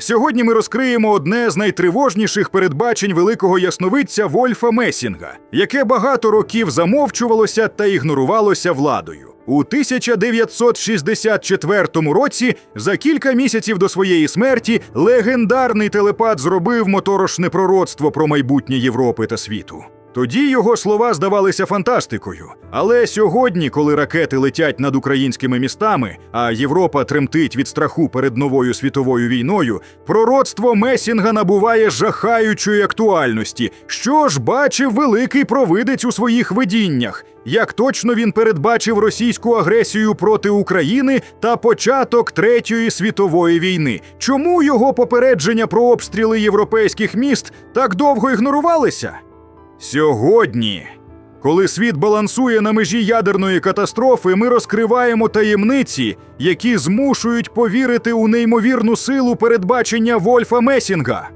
Сьогодні ми розкриємо одне з найтривожніших передбачень великого ясновидця Вольфа Месінга, яке багато років замовчувалося та ігнорувалося владою. У 1964 році, за кілька місяців до своєї смерті, легендарний телепат зробив моторошне пророцтво про майбутнє Європи та світу. Тоді його слова здавалися фантастикою. Але сьогодні, коли ракети летять над українськими містами, а Європа тремтить від страху перед новою світовою війною, пророцтво Месінга набуває жахаючої актуальності. Що ж бачив великий провидець у своїх видіннях? Як точно він передбачив російську агресію проти України та початок Третьої світової війни? Чому його попередження про обстріли європейських міст так довго ігнорувалися? Сьогодні, коли світ балансує на межі ядерної катастрофи, ми розкриваємо таємниці, які змушують повірити у неймовірну силу передбачення Вольфа Месінга.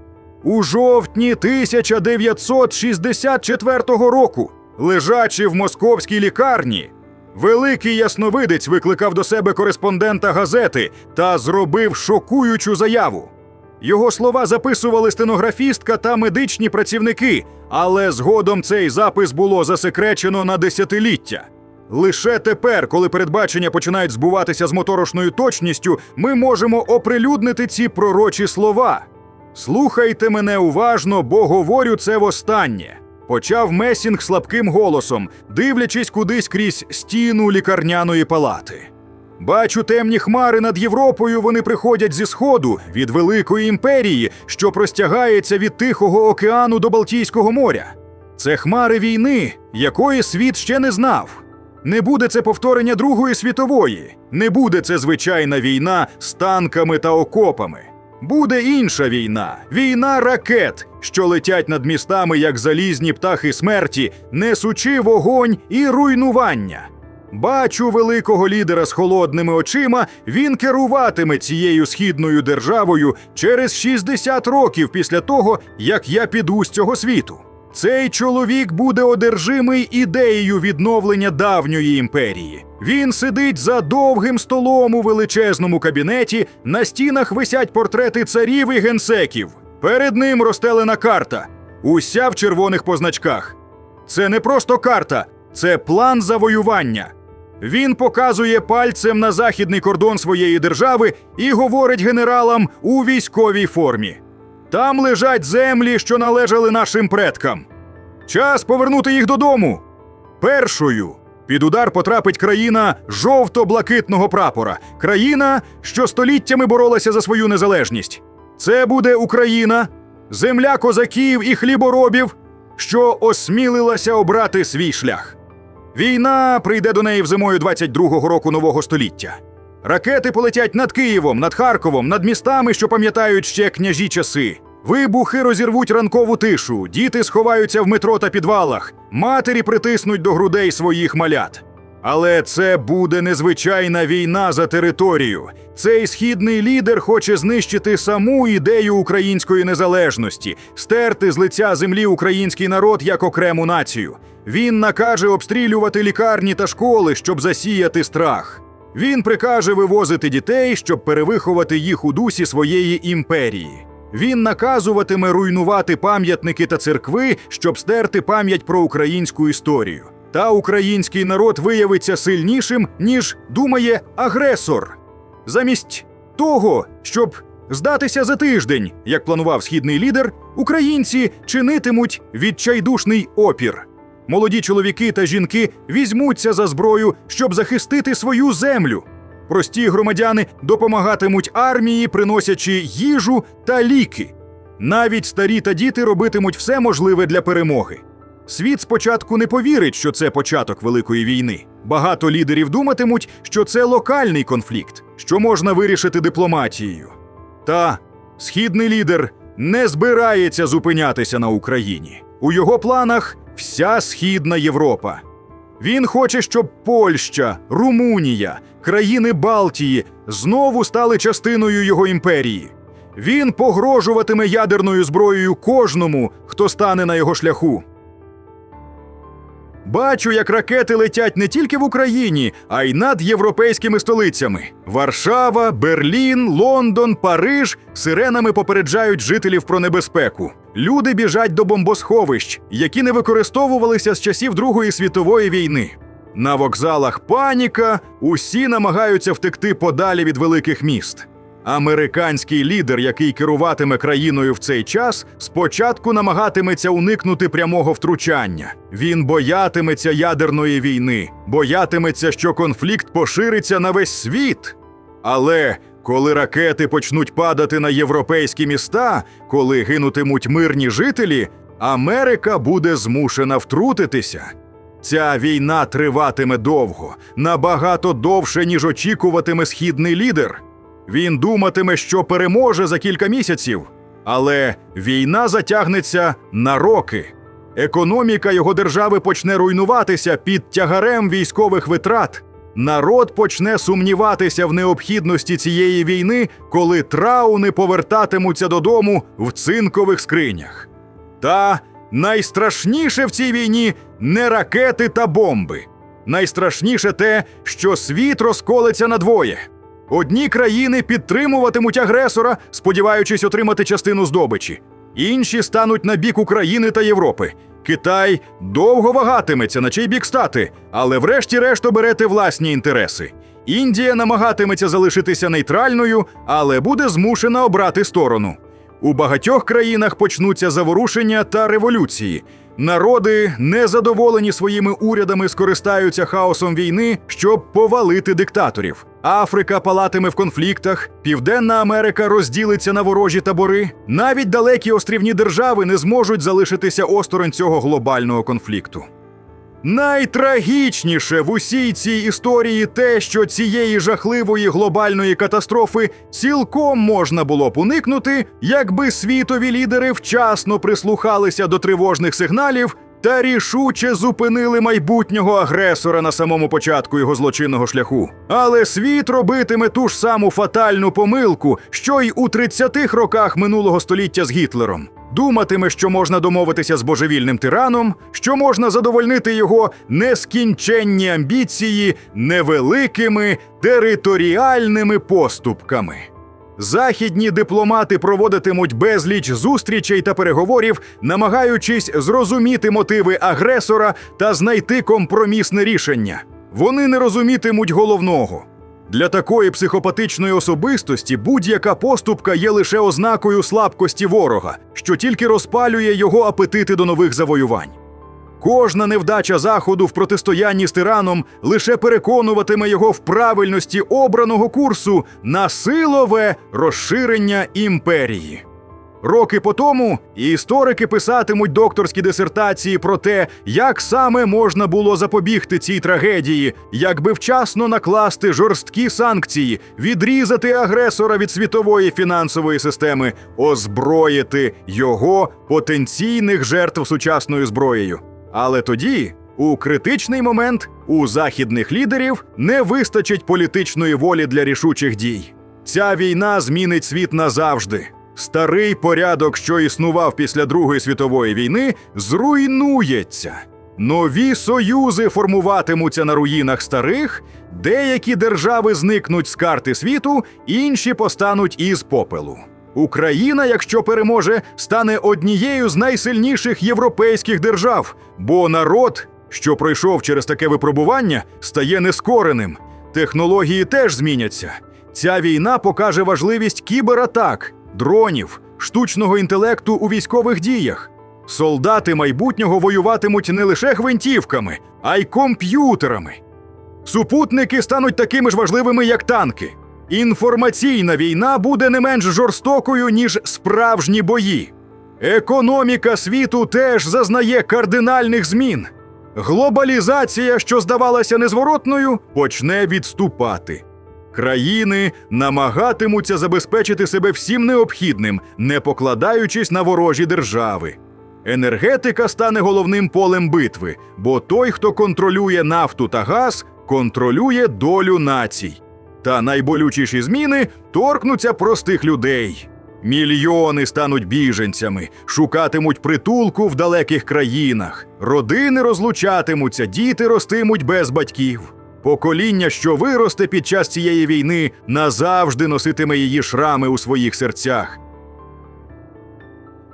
У жовтні 1964 року, лежачи в московській лікарні, великий ясновидець викликав до себе кореспондента газети та зробив шокуючу заяву. Його слова записували стенографістка та медичні працівники, але згодом цей запис було засекречено на десятиліття. Лише тепер, коли передбачення починають збуватися з моторошною точністю, ми можемо оприлюднити ці пророчі слова. Слухайте мене уважно, бо говорю це востаннє. Почав Месінг слабким голосом, дивлячись кудись крізь стіну лікарняної палати. Бачу темні хмари над Європою. Вони приходять зі сходу від великої імперії, що простягається від Тихого океану до Балтійського моря. Це хмари війни, якої світ ще не знав. Не буде це повторення Другої світової, не буде це звичайна війна з танками та окопами. Буде інша війна війна ракет, що летять над містами як залізні птахи смерті, несучи вогонь і руйнування. Бачу великого лідера з холодними очима. Він керуватиме цією східною державою через 60 років після того, як я піду з цього світу. Цей чоловік буде одержимий ідеєю відновлення давньої імперії. Він сидить за довгим столом у величезному кабінеті. На стінах висять портрети царів і генсеків. Перед ним розстелена карта, уся в червоних позначках. Це не просто карта, це план завоювання. Він показує пальцем на західний кордон своєї держави і говорить генералам у військовій формі. Там лежать землі, що належали нашим предкам. Час повернути їх додому. Першою під удар потрапить країна жовто-блакитного прапора, країна, що століттями боролася за свою незалежність. Це буде Україна, земля козаків і хліборобів, що осмілилася обрати свій шлях. Війна прийде до неї в зимою 22-го року нового століття. Ракети полетять над Києвом, над Харковом, над містами, що пам'ятають ще княжі часи. Вибухи розірвуть ранкову тишу, діти сховаються в метро та підвалах, матері притиснуть до грудей своїх малят. Але це буде незвичайна війна за територію. Цей східний лідер хоче знищити саму ідею української незалежності, стерти з лиця землі український народ як окрему націю. Він накаже обстрілювати лікарні та школи, щоб засіяти страх. Він прикаже вивозити дітей, щоб перевиховати їх у дусі своєї імперії. Він наказуватиме руйнувати пам'ятники та церкви, щоб стерти пам'ять про українську історію. Та український народ виявиться сильнішим, ніж думає агресор. Замість того, щоб здатися за тиждень, як планував східний лідер, українці чинитимуть відчайдушний опір. Молоді чоловіки та жінки візьмуться за зброю, щоб захистити свою землю. Прості громадяни допомагатимуть армії, приносячи їжу та ліки. Навіть старі та діти робитимуть все можливе для перемоги. Світ спочатку не повірить, що це початок великої війни. Багато лідерів думатимуть, що це локальний конфлікт, що можна вирішити дипломатією. Та східний лідер не збирається зупинятися на Україні. У його планах вся східна Європа. Він хоче, щоб Польща, Румунія, країни Балтії знову стали частиною його імперії. Він погрожуватиме ядерною зброєю кожному, хто стане на його шляху. Бачу, як ракети летять не тільки в Україні, а й над європейськими столицями. Варшава, Берлін, Лондон, Париж сиренами попереджають жителів про небезпеку. Люди біжать до бомбосховищ, які не використовувалися з часів Другої світової війни. На вокзалах паніка, усі намагаються втекти подалі від великих міст. Американський лідер, який керуватиме країною в цей час, спочатку намагатиметься уникнути прямого втручання. Він боятиметься ядерної війни, боятиметься, що конфлікт пошириться на весь світ. Але коли ракети почнуть падати на європейські міста, коли гинутимуть мирні жителі, Америка буде змушена втрутитися. Ця війна триватиме довго, набагато довше, ніж очікуватиме східний лідер. Він думатиме, що переможе за кілька місяців, але війна затягнеться на роки. Економіка його держави почне руйнуватися під тягарем військових витрат. Народ почне сумніватися в необхідності цієї війни, коли трауни повертатимуться додому в цинкових скринях. Та найстрашніше в цій війні не ракети та бомби. Найстрашніше те, що світ розколеться надвоє. Одні країни підтримуватимуть агресора, сподіваючись отримати частину здобичі. Інші стануть на бік України та Європи. Китай довго вагатиметься, на чий бік стати, але врешті-решт оберете власні інтереси. Індія намагатиметься залишитися нейтральною, але буде змушена обрати сторону. У багатьох країнах почнуться заворушення та революції. Народи, незадоволені своїми урядами, скористаються хаосом війни, щоб повалити диктаторів. Африка палатиме в конфліктах, Південна Америка розділиться на ворожі табори. Навіть далекі острівні держави не зможуть залишитися осторонь цього глобального конфлікту. Найтрагічніше в усій цій історії те, що цієї жахливої глобальної катастрофи цілком можна було б уникнути, якби світові лідери вчасно прислухалися до тривожних сигналів та рішуче зупинили майбутнього агресора на самому початку його злочинного шляху. Але світ робитиме ту ж саму фатальну помилку, що й у 30-х роках минулого століття з Гітлером. Думатиме, що можна домовитися з божевільним тираном, що можна задовольнити його нескінченні амбіції невеликими територіальними поступками. Західні дипломати проводитимуть безліч зустрічей та переговорів, намагаючись зрозуміти мотиви агресора та знайти компромісне рішення. Вони не розумітимуть головного. Для такої психопатичної особистості будь-яка поступка є лише ознакою слабкості ворога, що тільки розпалює його апетити до нових завоювань. Кожна невдача заходу в протистоянні з тираном лише переконуватиме його в правильності обраного курсу на силове розширення імперії. Роки по тому історики писатимуть докторські дисертації про те, як саме можна було запобігти цій трагедії, якби вчасно накласти жорсткі санкції, відрізати агресора від світової фінансової системи, озброїти його потенційних жертв сучасною зброєю. Але тоді, у критичний момент, у західних лідерів не вистачить політичної волі для рішучих дій. Ця війна змінить світ назавжди. Старий порядок, що існував після Другої світової війни, зруйнується. Нові союзи формуватимуться на руїнах старих, деякі держави зникнуть з карти світу, інші постануть із попелу. Україна, якщо переможе, стане однією з найсильніших європейських держав, бо народ, що пройшов через таке випробування, стає нескореним. Технології теж зміняться. Ця війна покаже важливість кібератак, дронів, штучного інтелекту у військових діях. Солдати майбутнього воюватимуть не лише гвинтівками, а й комп'ютерами. Супутники стануть такими ж важливими, як танки. Інформаційна війна буде не менш жорстокою, ніж справжні бої. Економіка світу теж зазнає кардинальних змін. Глобалізація, що здавалася незворотною, почне відступати. Країни намагатимуться забезпечити себе всім необхідним, не покладаючись на ворожі держави. Енергетика стане головним полем битви, бо той, хто контролює нафту та газ, контролює долю націй. Та найболючіші зміни торкнуться простих людей. Мільйони стануть біженцями, шукатимуть притулку в далеких країнах. Родини розлучатимуться, діти ростимуть без батьків. Покоління, що виросте під час цієї війни, назавжди носитиме її шрами у своїх серцях.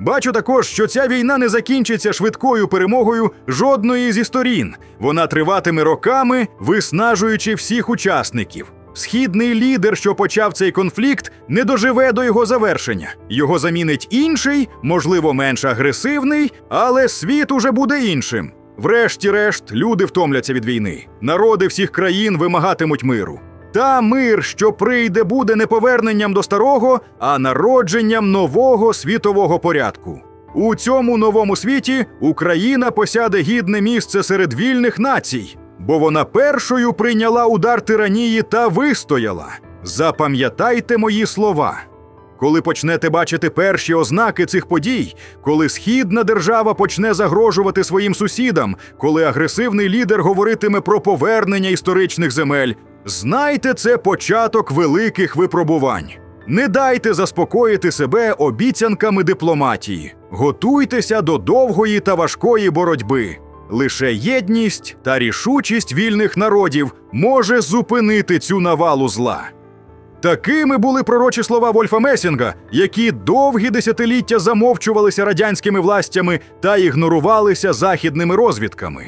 Бачу також, що ця війна не закінчиться швидкою перемогою жодної зі сторін. Вона триватиме роками, виснажуючи всіх учасників. Східний лідер, що почав цей конфлікт, не доживе до його завершення. Його замінить інший, можливо, менш агресивний, але світ уже буде іншим. Врешті-решт, люди втомляться від війни. Народи всіх країн вимагатимуть миру. Та мир, що прийде, буде не поверненням до старого, а народженням нового світового порядку. У цьому новому світі Україна посяде гідне місце серед вільних націй, бо вона першою прийняла удар тиранії та вистояла. Запам'ятайте мої слова. Коли почнете бачити перші ознаки цих подій, коли східна держава почне загрожувати своїм сусідам, коли агресивний лідер говоритиме про повернення історичних земель, знайте це початок великих випробувань. Не дайте заспокоїти себе обіцянками дипломатії. Готуйтеся до довгої та важкої боротьби. Лише єдність та рішучість вільних народів може зупинити цю навалу зла. Такими були пророчі слова Вольфа Месінга, які довгі десятиліття замовчувалися радянськими властями та ігнорувалися західними розвідками.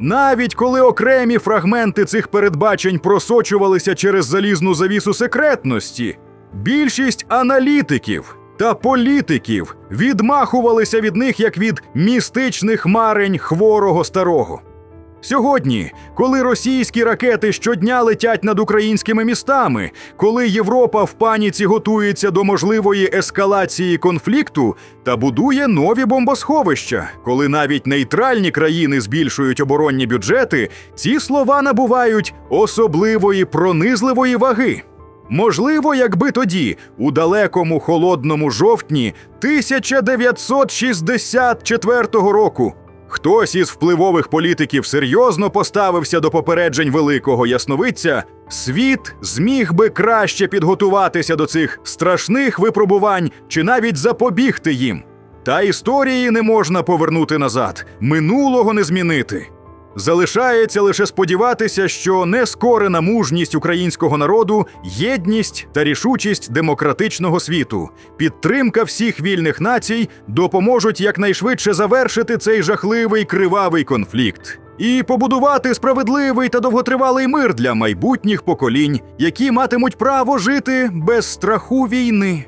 Навіть коли окремі фрагменти цих передбачень просочувалися через залізну завісу секретності, більшість аналітиків та політиків відмахувалися від них як від містичних марень хворого старого. Сьогодні, коли російські ракети щодня летять над українськими містами, коли Європа в паніці готується до можливої ескалації конфлікту та будує нові бомбосховища, коли навіть нейтральні країни збільшують оборонні бюджети, ці слова набувають особливої пронизливої ваги. Можливо, якби тоді, у далекому холодному жовтні 1964 року, хтось із впливових політиків серйозно поставився до попереджень великого ясновидця, світ зміг би краще підготуватися до цих страшних випробувань чи навіть запобігти їм. Та історії не можна повернути назад, минулого не змінити. Залишається лише сподіватися, що нескорена мужність українського народу, єдність та рішучість демократичного світу, підтримка всіх вільних націй допоможуть якнайшвидше завершити цей жахливий кривавий конфлікт і побудувати справедливий та довготривалий мир для майбутніх поколінь, які матимуть право жити без страху війни.